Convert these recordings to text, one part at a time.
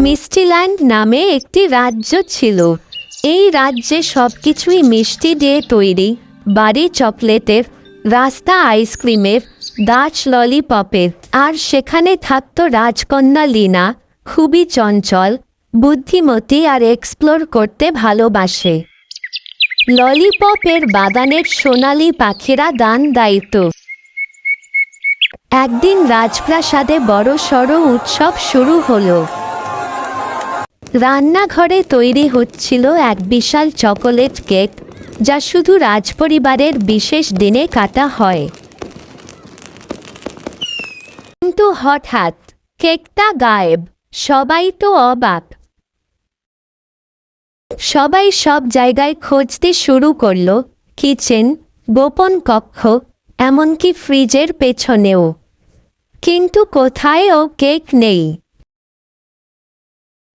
মিষ্টিল্যান্ড নামে একটি রাজ্য ছিল। এই রাজ্যে সব কিছুই মিষ্টি দিয়ে তৈরি। বাড়ি চকলেটের, রাস্তা আইসক্রিমের দাচ ললিপপের। আর সেখানে থাকত রাজকন্যা লীনা, খুবই চঞ্চল, বুদ্ধিমতী আর এক্সপ্লোর করতে ভালোবাসে। ললিপপের বাগানের সোনালি পাখিরা দান দায়িত্ব। একদিন রাজপ্রাসাদে বড় সড়ো উৎসব শুরু হলো। রান্নাঘরে তৈরি হচ্ছিল এক বিশাল চকোলেট কেক, যা শুধু রাজপরিবারের বিশেষ দিনে কাটা হয়। কিন্তু হঠাৎ কেকটা গায়েব, সবাই তো অবাক। সবাই সব জায়গায় খুঁজতে শুরু করল, কিচেন, গোপন কক্ষ, এমনকি ফ্রিজের পেছনেও। কিন্তু কোথায়ও কেক নেই।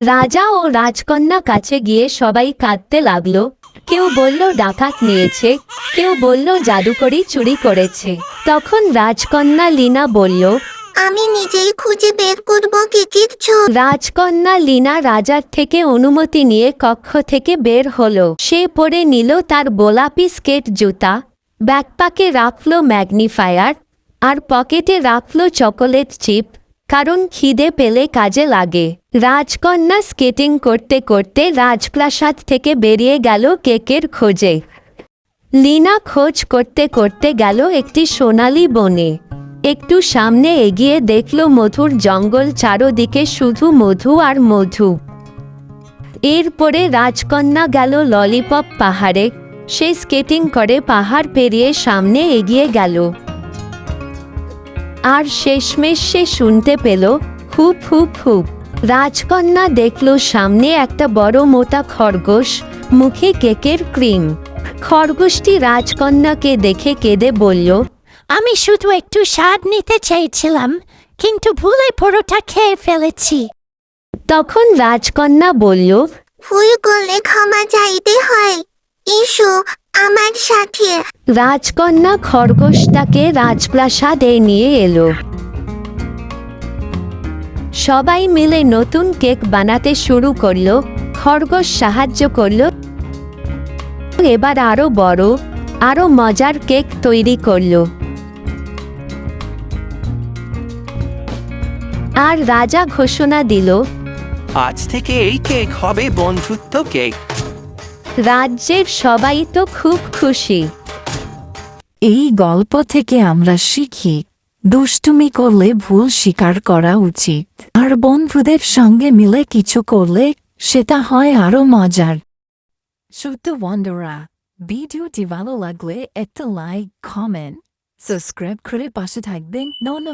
রাজা ও রাজকন্যা কাছে গিয়ে সবাই কাঁদতে লাগল। কেউ বলল ডাকাত নিয়েছে। কেউ বলল জাদুকরি চুরি করেছে। তখন রাজকন্যা লীনা বলল আমি নিজেই খুঁজে বের করব কেকের ছোট রাজকন্যা লীনা রাজার থেকে অনুমতি নিয়ে কক্ষ থেকে বের হলো। সে পরে নিল তার গোলাপি স্কেট জুতা ব্যাকপ্যাকে রাখল ম্যাগনিফায়ার আর পকেটে রাখল চকোলেট চিপ, কারণ খিদে পেলে কাজে লাগে। রাজকন্যা স্কেটিং করতে করতে রাজপ্রাসাদ থেকে বেরিয়ে গেল কেকের খোঁজে। লীনা খোঁজ করতে করতে গেল একটি সোনালি বনে। একটু সামনে এগিয়ে দেখল মধুর জঙ্গল চারোদিকে শুধু মধু আর মধু। এরপরে রাজকন্যা গেল ললিপপ পাহাড়ে। সে স্কেটিং করে পাহাড় পেরিয়ে সামনে এগিয়ে গেল। আর শেষমেশ সে শুনতে পেল হুপ হুপ হুপ। রাজকন্যা দেখল সামনে একটা বড় মোটা খরগোশ মুখে কেকের ক্রিম। খরগোশটি রাজকন্যাকে দেখে কেঁদে বলল আমি শুধু একটু স্বাদ নিতে চেয়েছিলাম কিন্তু ভুলে পুরোটা খেয়ে ফেলেছি। তখন রাজকন্যা বলল ভুল করলে ক্ষমা চাইতে হয়। এসো আমার সাথে। রাজকন্যা খরগোশটাকে রাজপ্রাসাদে নিয়ে এলো। সবাই মিলে নতুন কেক বানাতে শুরু করল খরগোশ সাহায্য করল। এবার আরও বড় আরও মজার কেক তৈরি করল। আর রাজা ঘোষণা দিল আজ থেকে এই কেক হবে বন্ধুত্ব কেক। রাজ্যের সবাই তো খুব খুশি। এই গল্প থেকে আমরা শিখি, দুষ্টুমি করলে ভুল স্বীকার করা উচিত। আর বন্ধুদের সঙ্গে মিলে কিছু করলে সেটা হয় আরও মজার। শুদ্ধ বন্ধুরা ভিডিওটি ভালো লাগলে একটা লাইক, কমেন্ট, সাবস্ক্রাইব করে পাশে থাকবেন। নন